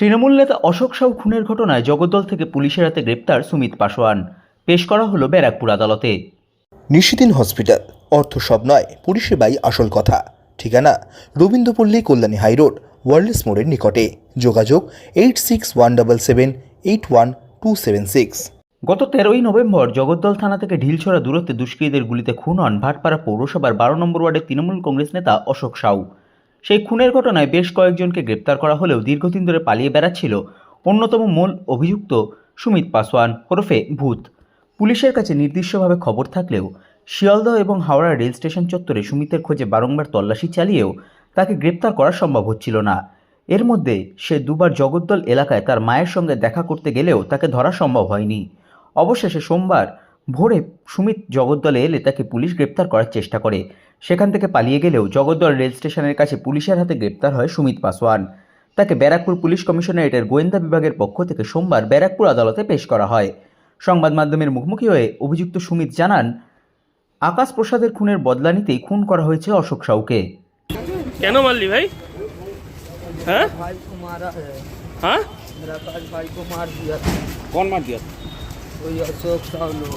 তৃণমূল নেতা অশোক সাউ খুনের ঘটনায় জগদ্দল থেকে পুলিশের হাতে গ্রেপ্তার সুমিত পাসোয়ান। পেশ করা হলো ব্যারাকপুর আদালতে। নিশিদিন হসপিটাল। অর্থ সব নয় পরিষেবাই আসল কথা। ঠিকানা রবীন্দ্রপল্লী কল্যাণী হাইরোড ওয়ার্ল্ডস মোড়ের নিকটে। যোগাযোগ eight six one double seven eight one two seven six. গত তেরোই নভেম্বর জগদ্দল থানা থেকে ঢিলছড়া দূরত্বে দুষ্কৃতীদের গুলিতে খুন হন ভাটপাড়া পৌরসভার বারো নম্বর ওয়ার্ডের তৃণমূল কংগ্রেস নেতা অশোক সাউ। সেই খুনের ঘটনায় বেশ কয়েকজনকে গ্রেপ্তার করা হলেও দীর্ঘদিন ধরে পালিয়ে বেড়াচ্ছিল অন্যতম মূল অভিযুক্ত সুমিত পাসওয়ান ওরফে ভূত। পুলিশের কাছে নির্দিষ্টভাবে খবর থাকলেও শিয়ালদহ এবং হাওড়া রেল স্টেশন চত্বরে সুমিতের খোঁজে বারংবার তল্লাশি চালিয়েও তাকে গ্রেপ্তার করা সম্ভব হচ্ছিল না। এর মধ্যে সে দুবার জগদ্দল এলাকায় তার মায়ের সঙ্গে দেখা করতে গেলেও তাকে ধরা সম্ভব হয়নি। অবশেষে সোমবার ভোরে সুমিত জগদ্দলে এলে তাকে পুলিশ গ্রেপ্তার করার চেষ্টা করে সেখান থেকে পালিয়ে গেলেও জগদ্দল রেল স্টেশনের কাছে পুলিশের হাতে গ্রেপ্তার হয় সুমিত পাসওয়ান তাকে ব্যারাকপুর পুলিশ কমিশনারেটের গোয়েন্দা বিভাগের পক্ষ থেকে সোমবার ব্যারাকপুর আদালতে পেশ করা হয় সংবাদ মাধ্যমের মুখোমুখি হয়ে অভিযুক্ত সুমিত জানান আকাশ প্রসাদের খুনের বদলা নিতেই খুন করা হয়েছে অশোক সাউকে কেন মারলি ভাই হ্যাঁ भाई को मारा है হ্যাঁ मेरा आकाश भाई को मार दिया कौन मार दिया कोई अशोक सावलो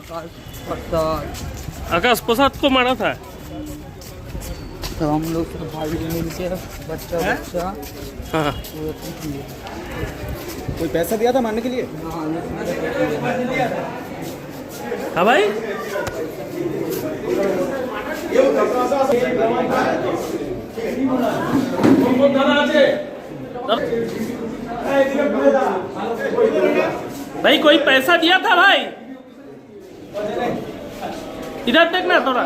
आकाश प्रसाद आकाश प्रसाद को मारा था? तो हम लोग सब भाई मिल के बच्चा बच्चा हाँ। अथी किए। कोई पैसा दिया था मारने के लिए? हाँ भाई। हाँ। भाई भाई कोई पैसा दिया था भाई इधर देखना थोड़ा